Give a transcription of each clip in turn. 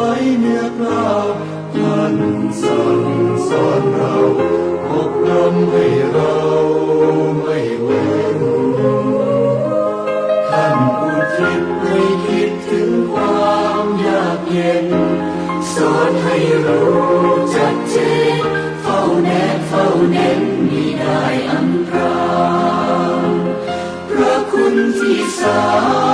ว้เนื้อกล้าท่านสั่งสอนเราอบรมให้เราไม่เว้นท่านอุทิศให้คิดถึงความยากเย็น สอนให้รู้จัดเจนเฝ้าแนบเฝ้าเน้นมีได้อันตราพระคุณที่สา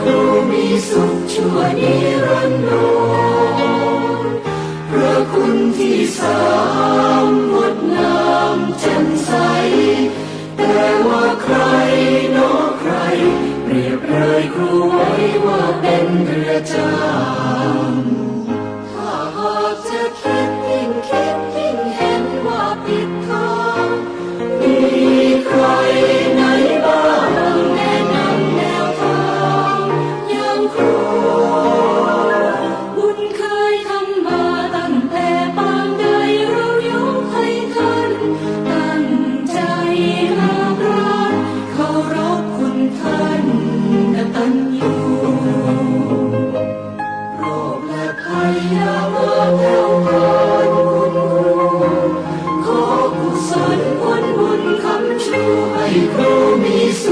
ผู้มีสุขชั่วนิรันดร์พระคุณที่สา